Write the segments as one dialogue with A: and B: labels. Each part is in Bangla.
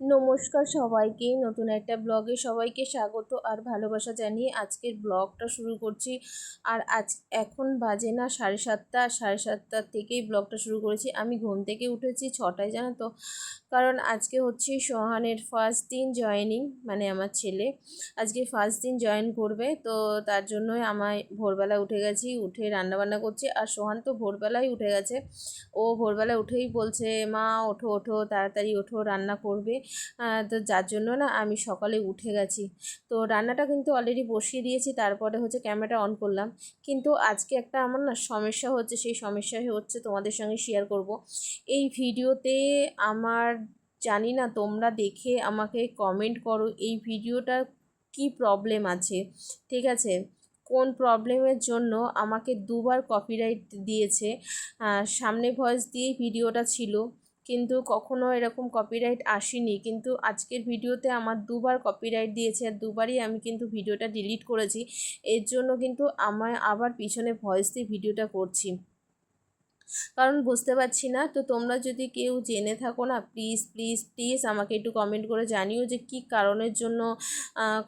A: নমস্কার সবাইকে। নতুন একটা ব্লগে সবাইকে স্বাগত আর ভালোবাসা জানিয়ে আজকের ব্লগটা শুরু করছি। আর আজ এখন বাজে না সাড়ে সাতটা, সাড়ে সাতটার থেকেই ব্লগটা শুরু করেছি। আমি ঘুম থেকে উঠেছি ছটায়, জানো তো? কারণ আজকে হচ্ছে সোহানের ফার্স্ট দিন জয়েনিং মানে আমার ছেলে। আজকে ফার্স্ট দিন জয়েন করবে, তো তার জন্যই আমায় ভোরবেলা উঠে গেছি, উঠে রান্নাবান্না করছি। আর সোহান তো ভোরবেলায় উঠে গেছে। ও ভোরবেলা উঠেই বলছে, মা, ওঠো ওঠো, তাড়াতাড়ি ওঠো, রান্না করবে। তো যার জন্য না আমি সকালে উঠে গেছি। তো রান্নাটা কিন্তু অলরেডি বসিয়ে দিয়েছি, তারপরে হচ্ছে ক্যামেরাটা অন করলাম। কিন্তু আজকে একটা আমার না সমস্যা হচ্ছে, সেই সমস্যা হচ্ছে তোমাদের সঙ্গে শেয়ার করব। এই ভিডিওতে আমার, জানি না তোমরা দেখে আমাকে কমেন্ট করো, এই ভিডিওটা কি প্রবলেম আছে? ঠিক আছে? কোন প্রবলেমের জন্য আমাকে দুবার কপিরাইট দিয়েছে? সামনে ভয়েস দিয়েই ভিডিওটা ছিল। কিন্তু কখনো এরকম কপিরাইট আসেনি। কিন্তু আজকের ভিডিওতে আমার দুবার কপিরাইট দিয়েছে, আর দুবারই আমি কিন্তু ভিডিওটা ডিলিট করেছি। এর জন্য কিন্তু আমায় আবার পিছনে ভয়েস দিয়ে ভিডিওটা করছি। কারণ বুঝতে পারছি না। তো তোমরা যদি কেউ জেনে থাকো না প্লিজ প্লিজ প্লিজ আমাকে একটু কমেন্ট করে জানিও যে কি কারণের জন্য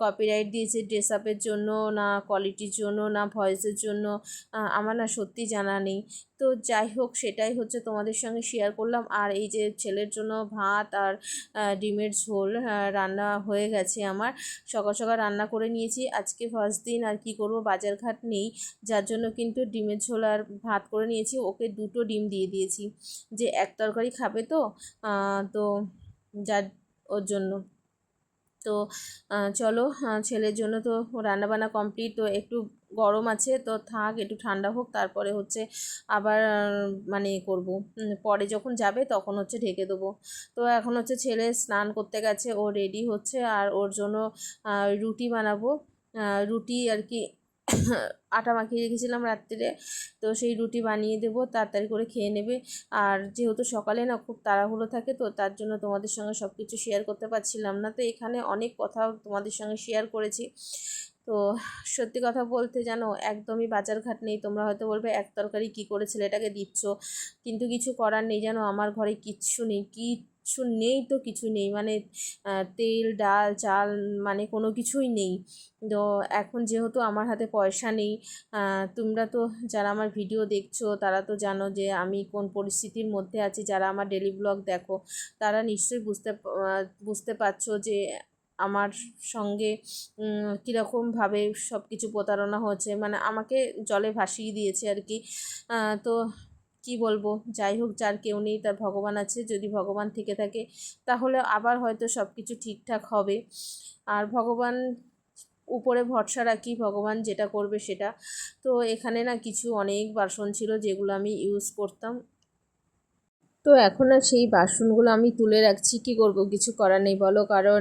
A: কপিরাইট দিয়েছে ড্রেস আপের জন্য, না কোয়ালিটির জন্য, না ভয়েসের জন্য আমার না সত্যি জানা নেই। তো যাই হোক, সেটাই হচ্ছে তোমাদের সঙ্গে শেয়ার করলাম। আর এই যে ছেলের জন্য ভাত আর ডিমের ঝোল রান্না হয়ে গেছে আমার। সকাল সকাল রান্না করে নিয়েছি। আজকে ফার্স্ট দিন আর কি করব, বাজারঘাট নেই। যার জন্য কিন্তু ডিমের ঝোল আর ভাত করে নিয়েছি। ওকে দুটো ডিম দিয়ে দিয়েছি। যে এক তরকারি খাবে তো তো যার ওর জন্য। তো চলো ছেলের জন্য তো রান্নাবান্না কমপ্লিট তো একটু গরম আছে, তো থাক, একটু ঠান্ডা হোক, তারপরে হচ্ছে আবার মানে করব। পরে যখন যাবে তখন হচ্ছে ঢেকে দেবো। তো এখন হচ্ছে ছেলে স্নান করতে গেছে, ও রেডি হচ্ছে, আর ওর জন্য রুটি বানাবো। রুটি আর কি আটা মাখিয়ে রেখেছিলাম রাত্রিরে। তো সেই রুটি বানিয়ে দেবো, তাড়াতাড়ি করে খেয়ে নেবে। আর যেহেতু সকালে না খুব তাড়াহুড়ো থাকে, তো তার জন্য তোমাদের সঙ্গে সব কিছু শেয়ার করতে পারছিলাম না। তো এখানে অনেক কথা তোমাদের সঙ্গে শেয়ার করেছি। তো সত্যি কথা বলতে জানো, একদমই বাজার ঘাট নেই। তোমরা হয়তো বলবে, এক তরকারি কী করে ছেলেটাকে দিচ্ছ? কিন্তু কিছু করার নেই জানো, আমার ঘরে কিচ্ছু নেই। কি কিচ্ছু নেই তো কিছু নেই। মানে তেল, ডাল, চাল মানে কোনো কিছুই নেই। তো এখন যেহেতু আমার হাতে পয়সা নেই তোমরা তো যারা আমার ভিডিও দেখছ, তারা তো জানো যে আমি কোন পরিস্থিতির মধ্যে আছি। যারা আমার ডেলি ব্লগ দেখো, তারা নিশ্চয়ই বুঝতে বুঝতে পারছ যে আমার সঙ্গে কীরকমভাবে সব কিছু প্রতারণা হচ্ছে। মানে আমাকে জলে ভাসিয়ে দিয়েছে আর কি। তো কি বলব? যাই হোক, যার কেউ নেই, তার ভগবান আছে। যদি ভগবান থেকে থাকে, তাহলে আবার হয়তো সব কিছু ঠিকঠাক হবে। আর ভগবান উপরে ভরসা রাখি, ভগবান যেটা করবে সেটা। তো এখানে না কিছু অনেক বাসন ছিল যেগুলো আমি ইউজ করতাম। তো এখন আর সেই বাসনগুলো আমি তুলে রাখছি। কি করব? কিছু করার নেই। বলো, কারণ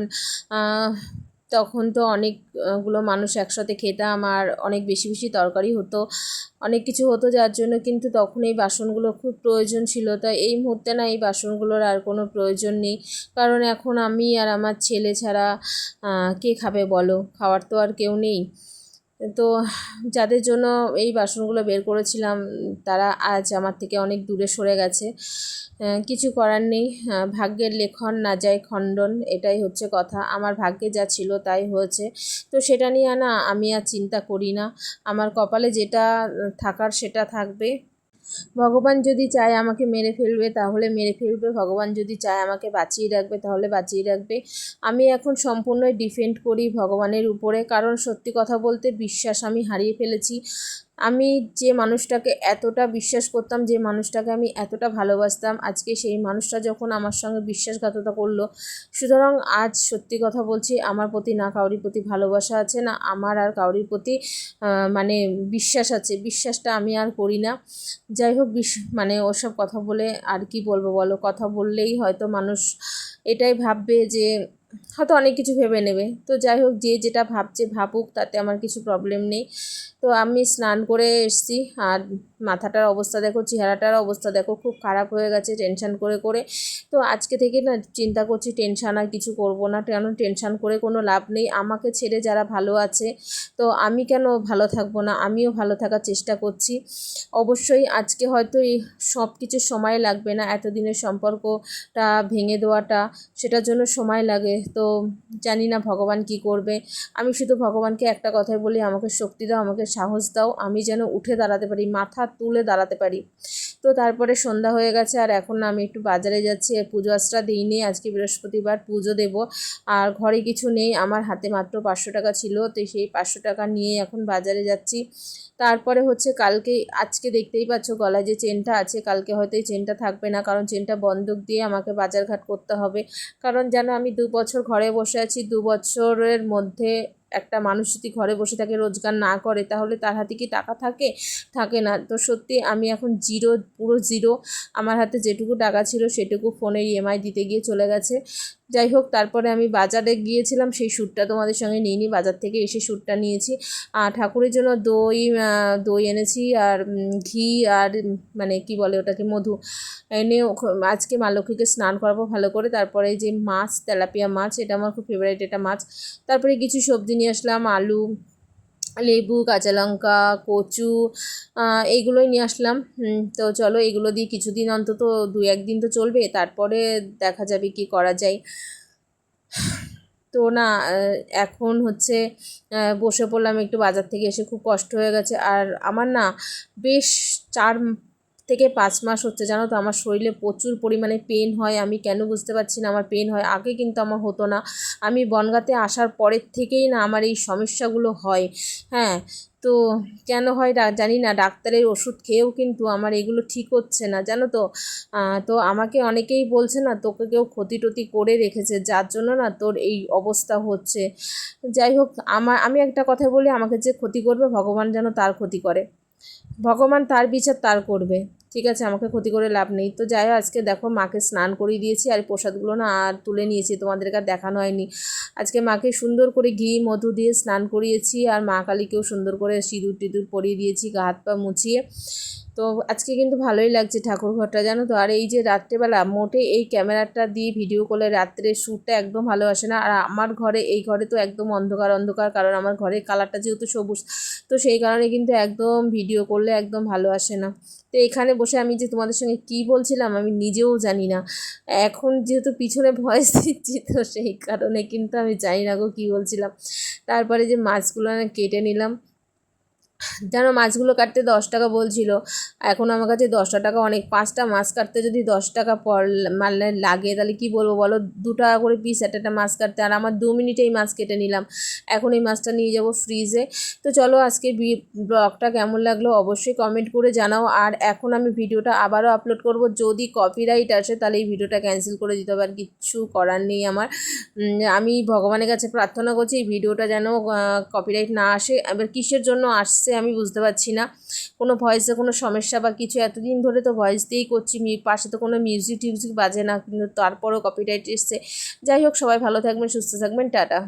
A: তখন তো অনেকগুলো মানুষ একসাথে খেতাম আর অনেক বেশি বেশি তরকারি হতো। অনেক কিছু হতো যার জন্য কিন্তু তখন এই বাসনগুলো খুব প্রয়োজন ছিল। তাই এই মুহূর্তে না এই বাসনগুলোর আর কোনো প্রয়োজন নেই। কারণ এখন আমি আর আমার ছেলে ছাড়া কে খাবে বলো? খাওয়ার তো আর কেউ নেই। তো যাদের জন্য এই বাসনগুলো বের করেছিলাম, তারা আজ আমার থেকে অনেক দূরে সরে গেছে। কিছু করার নেই। ভাগ্যের লেখন না যায় খণ্ডন, এটাই হচ্ছে কথা। আমার ভাগ্যে যা ছিল তাই হয়েছে। তো সেটা নিয়ে না আমি আর চিন্তা করি না। আমার কপালে যেটা থাকার সেটা থাকবে। ভগবান যদি চায় আমাকে মেরে ফেলবে, তাহলে মেরে ফেলবে। ভগবান যদি চায় আমাকে বাঁচিয়ে রাখবে, তাহলে বাঁচিয়ে রাখবে। আমি এখন সম্পূর্ণই ডিফেন্ড করি ভগবানের উপরে। কারণ সত্যি কথা বলতে, বিশ্বাস আমি হারিয়ে ফেলেছি। আমি যে মানুষটাকে এতটা বিশ্বাস করতাম, যে মানুষটাকে আমি এতটা ভালোবাসতাম, আজকে সেই মানুষটা যখন আমার সঙ্গে বিশ্বাসঘাততা করল, সুতরাং আজ সত্যি কথা বলছি, আমার প্রতি না কাউরির প্রতি ভালোবাসা আছে না, আমার আর কাউরির প্রতি মানে বিশ্বাস আছে, বিশ্বাসটা আমি আর করি না। যাই হোক, বিশ মানে ওসব কথা বলে আর কি বলব বলো, কথা বললেই হয়তো মানুষ এটাই ভাববে যে, হয়তো অনেক কিছু ভেবে নেবে। তো যাই হোক, যে যেটা ভাবছে, ভাবুক, তাতে আমার কিছু প্রবলেম নেই। তো আমি স্নান করে এসেছি। আর মাথাটার অবস্থা দেখো, চেহারাটার অবস্থা দেখো, খুব খারাপ হয়ে গেছে টেনশান করে করে। তো আজকে থেকে না চিন্তা করছি টেনশান আর কিছু করব না, কেন টেনশান করে কোনো লাভ নেই। আমাকে ছেড়ে যারা ভালো আছে, তো আমি কেন ভালো থাকব না? আমিও ভালো থাকার চেষ্টা করছি। অবশ্যই আজকে হয়তো এই সব কিছু সময় লাগবে না, এতদিনের সম্পর্কটা ভেঙে দেওয়াটা, সেটার জন্য সময় লাগে। তো জানি না ভগবান কি করবে। আমি শুধু ভগবানকে একটা কথাই বলি, আমাকে শক্তি দাও, আমাকে সাহস দাও, আমি যেন উঠে দাঁড়াতে পারি, মাথা তুলে দাঁড়াতে পারি। তো তারপরে সন্ধ্যা হয়ে গেছে, আর এখন আমি একটু বাজারে যাচ্ছি, আর পুজো আশ্রা দিইনি, আজকে বৃহস্পতিবার পুজো দেব। আর ঘরে কিছু নেই, আমার হাতে মাত্র পাঁচশো টাকা ছিল, তো সেই পাঁচশো টাকা নিয়ে এখন বাজারে যাচ্ছি। তারপরে হচ্ছে কালকে, আজকে দেখতেই পাচ্ছ গলায় যে চেনটা আছে, কালকে হয়তো এই চেনটা থাকবে না, কারণ চেনটা বন্ধক দিয়ে আমাকে বাজারঘাট করতে হবে। কারণ যেন আমি দু বছর ঘরে বসে আছি, দু বছরের মধ্যে একটা মানুষ যদি ঘরে বসে থাকে, রোজগার না করে, তাহলে তার হাতে কি টাকা থাকে? থাকে না। তো সত্যি আমি এখন জিরো, পুরো জিরো। আমার হাতে যেটুকু টাকা ছিল, সেটুকু ফোনের ইএমআই দিতে গিয়ে চলে গেছে। যাই হোক, তারপরে আমি বাজারে গিয়েছিলাম, সেই শ্যুটটা তোমাদের সঙ্গে নিয়ে নিই। বাজার থেকে এসে শ্যুটটা নিয়েছি। আর ঠাকুরের জন্য দই দই এনেছি আর ঘি আর মানে কি বলে ওটাকে, মধু এনে আজকে মা লক্ষ্মীকে স্নান করাবো ভালো করে। তারপরে যে মাছ, তেলাপিয়া মাছ, এটা আমার খুব ফেভারিট এটা মাছ। তারপরে কিছু সবজি নিয়ে আসলাম, আলু লেবু, কাঁচা লঙ্কা, কচু এইগুলোই নিয়ে আসলাম। তো চলো এগুলো দিয়ে কিছুদিন অন্তত দু একদিন তো চলবে, তারপরে দেখা যাবে কি করা যায়। তো না এখন হচ্ছে বসে পড়লাম একটু বাজার থেকে এসে খুব কষ্ট হয়ে গেছে। আর আমার না বেশ চার থেকে পাঁচ মাস হচ্ছে, জানো তো? আমার শরীরে প্রচুর পরিমাণে পেন হয়, আমি কেন বুঝতে পারছি না, আমার পেন হয়। আগে কিন্তু আমার হতো না। আমি বনগাতে আসার পরের থেকেই না আমার এই সমস্যাগুলো হয়। হ্যাঁ তো কেন হয় জানি না, ডাক্তারের ওষুধ খেয়েও কিন্তু আমার এগুলো ঠিক হচ্ছে না, জানো তো? তো আমাকে অনেকেই বলছে না, তোকে কেউ ক্ষতি টতি করে রেখেছে, যার জন্য না তোর এই অবস্থা হচ্ছে। যাই হোক, আমার আমি একটা কথা বলি, আমাকে যে ক্ষতি করবে, ভগবান যেন তার ক্ষতি করে। ভগবান তার বিচার তার করবে। ঠিক আছে, আমাকে ক্ষতি করে লাভ নেই। তো যাই হোক, আজকে দেখো মাকে স্নান করিয়ে দিয়েছি, আর প্রসাদগুলো না আর তুলে নিয়েছি, তোমাদেরকে আর দেখানো হয়নি। আজকে মাকে সুন্দর করে ঘি, মধু দিয়ে স্নান করিয়েছি, আর মা কালীকেও সুন্দর করে সিঁদুর টিঁদুর পরিয়ে দিয়েছি, গা হাত পা মুছিয়ে। তো আজকে কিন্তু ভালোই লাগছে ঠাকুর ঘরটা, জানো তো? আর এই যে রাত্রেবেলা, মোটে এই ক্যামেরাটা দিয়ে ভিডিও করলে রাত্রে শ্যুটটা একদম ভালো আসে না। আর আমার ঘরে, এই ঘরে তো একদম অন্ধকার অন্ধকার, কারণ আমার ঘরের কালারটা যেহেতু সবুজ, তো সেই কারণে কিন্তু একদম ভিডিও করলে একদম ভালো আসে না। তো এখানে বসে আমি যে তোমাদের সঙ্গে কি বলছিলাম আমি নিজেও জানি না। এখন যেহেতু পিছনে ভয়েস দিচ্ছি তো সেই কারণে কিন্তু আমি জানি না গো কী বলছিলাম। তারপরে যে মাছগুলো কেটে নিলাম। যেন মাছগুলো কাটতে দশ টাকা বলছিল। এখন আমার কাছে দশটা টাকা অনেক, পাঁচটা মাছ কাটতে যদি দশ টাকা পর মানে লাগে, তাহলে কি বলব বলো? দু টাকা করে পিস একটা একটা মাছ কাটতে, আর আমার দু মিনিটেই মাছ কেটে নিলাম। এখন এই মাছটা নিয়ে যাব ফ্রিজে তো চলো আজকে ব্লগটা কেমন লাগল অবশ্যই কমেন্ট করে জানাও। আর এখন আমি ভিডিওটা আবারও আপলোড করব। যদি কপিরাইট আসে, তাহলে এই ভিডিওটা ক্যান্সেল করে দিতে হবে। আর কিচ্ছু করার নেই আমার। আমি ভগবানের কাছে প্রার্থনা করছি এই ভিডিওটা যেন কপিরাইট না আসে। এবার কিসের জন্য আসছে আসছে আমি বুঝতে পারছি না। কোনো ভয়েসে কোনো সমস্যা বা কিছু, এতদিন ধরে তো ভয়েস দিয়েই করছি পাশে তো কোনো মিউজিক টিউজিক বাজে না, কিন্তু তারপরেও কপিরাইট এসছে। যাই হোক, সবাই ভালো থাকবেন, সুস্থ থাকবেন, টাটা।